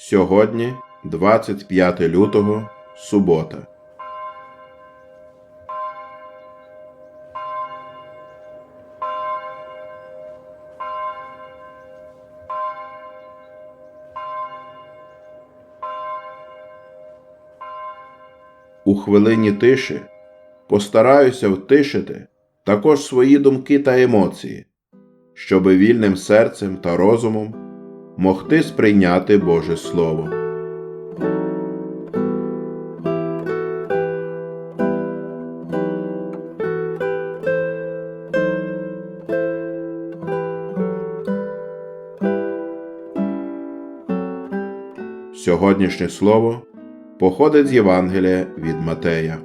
Сьогодні 25 лютого, субота. У хвилині тиші постараюся втишити також свої думки та емоції, щоби вільним серцем та розумом могти сприйняти Боже Слово. Сьогоднішнє слово походить з Євангелія від Матея.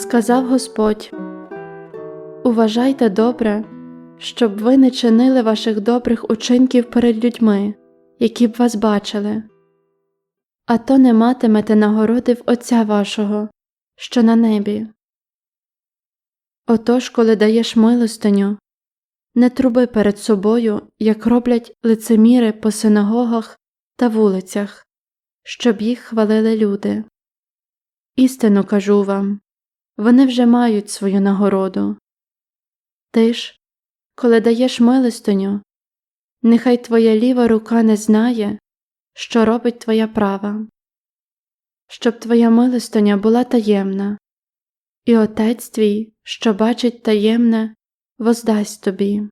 Сказав Господь Уважайте добре, щоб ви не чинили ваших добрих учинків перед людьми, які б вас бачили, а то не матимете нагороди в Отця вашого, що на небі. Отож, коли даєш милостиню, не труби перед собою, як роблять лицеміри по синагогах та вулицях, щоб їх хвалили люди. Істину кажу вам вони вже мають свою нагороду. Ти ж, коли даєш милостиню, нехай твоя ліва рука не знає, що робить твоя права, щоб твоя милостиня була таємна, і Отець твій, що бачить таємне, воздасть тобі.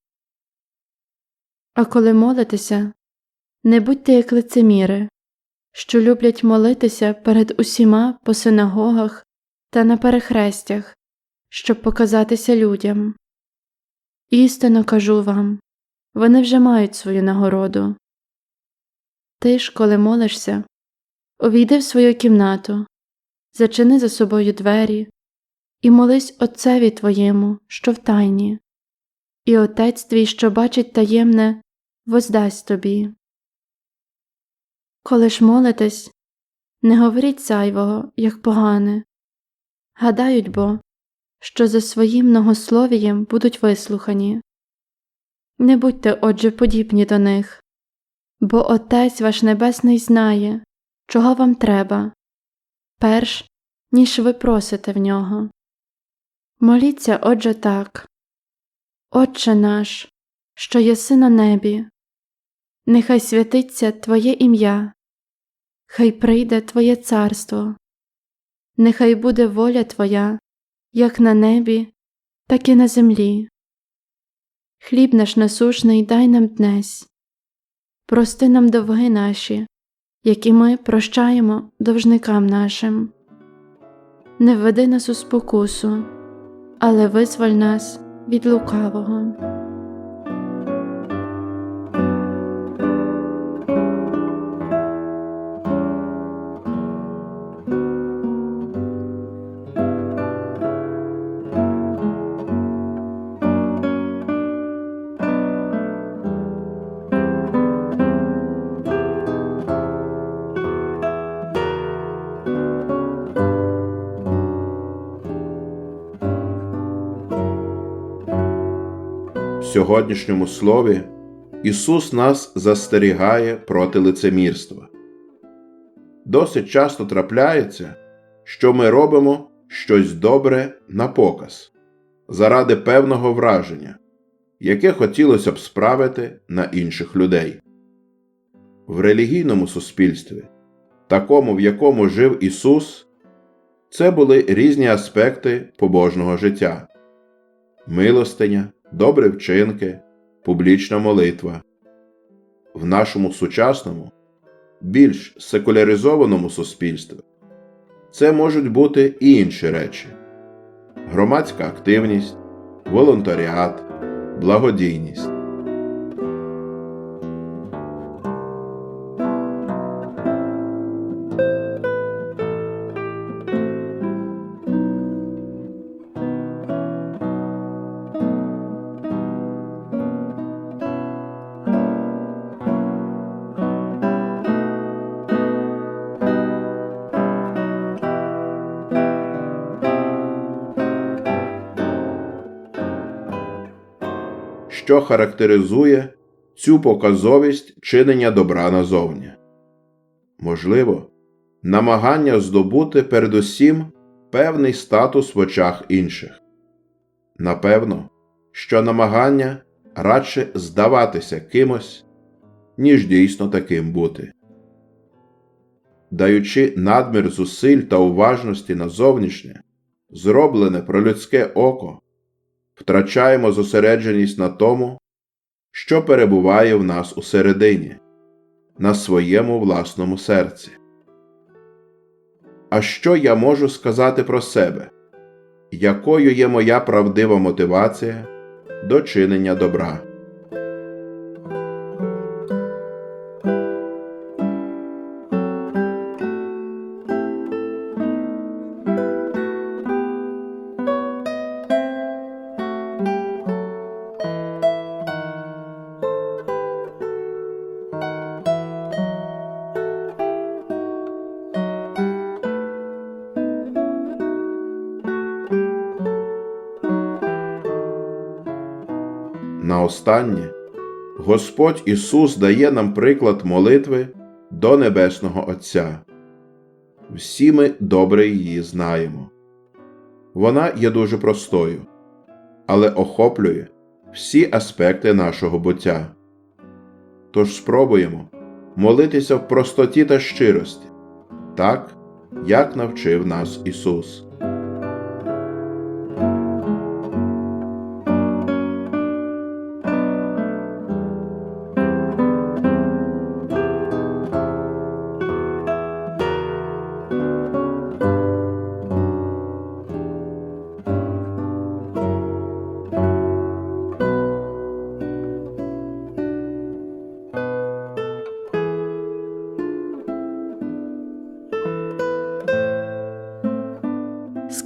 А коли молитеся, не будьте як лицеміри, що люблять молитися перед усіма по синагогах та на перехрестях, щоб показатися людям. Істинно кажу вам вони вже мають свою нагороду. Ти ж, коли молишся, увійди в свою кімнату, зачини за собою двері і молись Отцеві твоєму, що в тайні, і Отець твій, що бачить таємне, воздасть тобі. Коли ж молитесь, не говоріть зайвого, як погане, гадають бо, що за своїм многословієм будуть вислухані. Не будьте, отже, подібні до них, бо Отець ваш Небесний знає, чого вам треба, перш ніж ви просите в нього. Моліться, отже, так. Отче наш, що єси на небі, нехай святиться Твоє ім'я, хай прийде Твоє царство, нехай буде воля Твоя, як на небі, так і на землі. Хліб наш насушний дай нам днесь, прости нам довги наші, які ми прощаємо довжникам нашим. Не введи нас у спокусу, але визволь нас від лукавого. Сьогоднішньому слові Ісус нас застерігає проти лицемірства. Досить часто трапляється, що ми робимо щось добре на показ заради певного враження, яке хотілося б справити на інших людей. В релігійному суспільстві, такому, в якому жив Ісус, це були різні аспекти побожного життя милостиня, добрі вчинки, публічна молитва. В нашому сучасному, більш секуляризованому суспільстві це можуть бути і інші речі: громадська активність, волонтаріат, благодійність. Що характеризує цю показовість чинення добра назовні. Можливо, намагання здобути передусім певний статус в очах інших. Напевно, що намагання радше здаватися кимось, ніж дійсно таким бути. Даючи надмір зусиль та уважності на зовнішнє, зроблене про людське око, втрачаємо зосередженість на тому, що перебуває в нас усередині, на своєму власному серці. А що я можу сказати про себе? Якою є моя правдива мотивація до чинення добра? Останнє Господь Ісус дає нам приклад молитви до Небесного Отця. Всі ми добре її знаємо. Вона є дуже простою, але охоплює всі аспекти нашого буття. Тож спробуємо молитися в простоті та щирості, так, як навчив нас Ісус.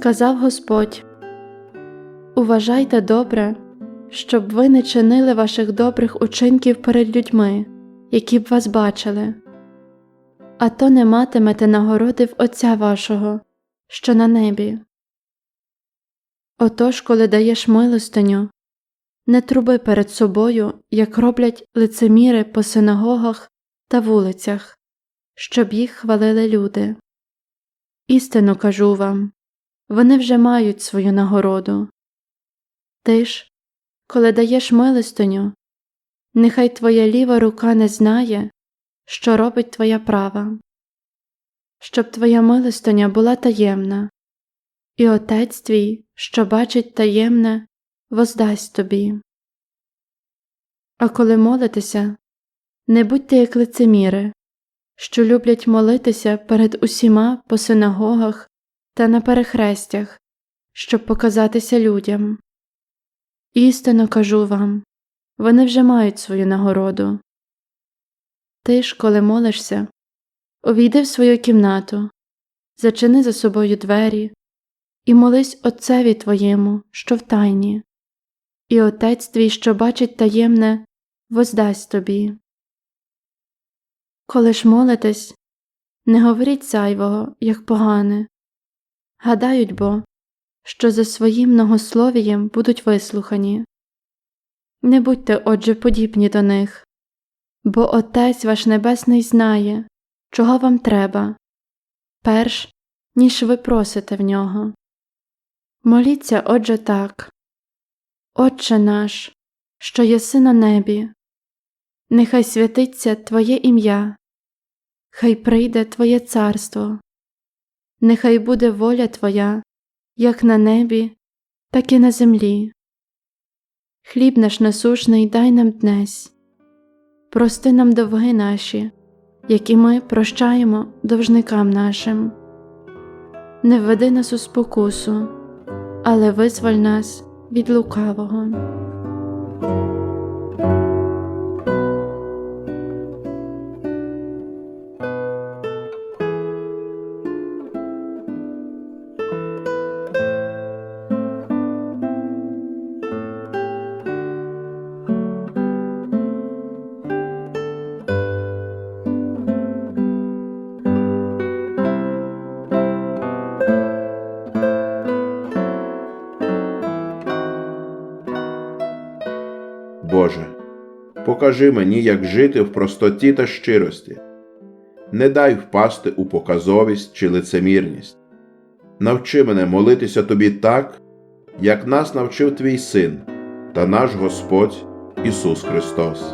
Сказав Господь Уважайте добре, щоб ви не чинили ваших добрих учинків перед людьми, які б вас бачили, а то не матимете нагороди в Отця вашого, що на небі. Отож, коли даєш милостиню, не труби перед собою, як роблять лицеміри по синагогах та вулицях, щоб їх хвалили люди. Істину кажу вам вони вже мають свою нагороду. Ти ж, коли даєш милостиню, нехай твоя ліва рука не знає, що робить твоя права, щоб твоя милостиня була таємна, і Отець твій, що бачить таємне, воздасть тобі. А коли молитеся, не будьте як лицеміри, що люблять молитися перед усіма по синагогах та на перехрестях, щоб показатися людям. Істинно кажу вам вони вже мають свою нагороду. Ти ж, коли молишся, увійди в свою кімнату, зачини за собою двері і молись Отцеві твоєму, що в тайні, і Отець твій, що бачить таємне, воздасть тобі. Коли ж молитесь, не говоріть зайвого, як погане, гадають бо, що за своїм многословієм будуть вислухані. Не будьте, отже, подібні до них, бо Отець ваш Небесний знає, чого вам треба, перш ніж ви просите в нього. Моліться, отже, так. Отче наш, що єси на небі, нехай святиться Твоє ім'я, хай прийде Твоє царство, нехай буде воля Твоя, як на небі, так і на землі. Хліб наш насушний дай нам днесь, прости нам довги наші, які ми прощаємо довжникам нашим. Не введи нас у спокусу, але визволь нас від лукавого. Покажи мені, як жити в простоті та щирості. Не дай впасти у показовість чи лицемірність. Навчи мене молитися тобі так, як нас навчив твій син та наш Господь Ісус Христос.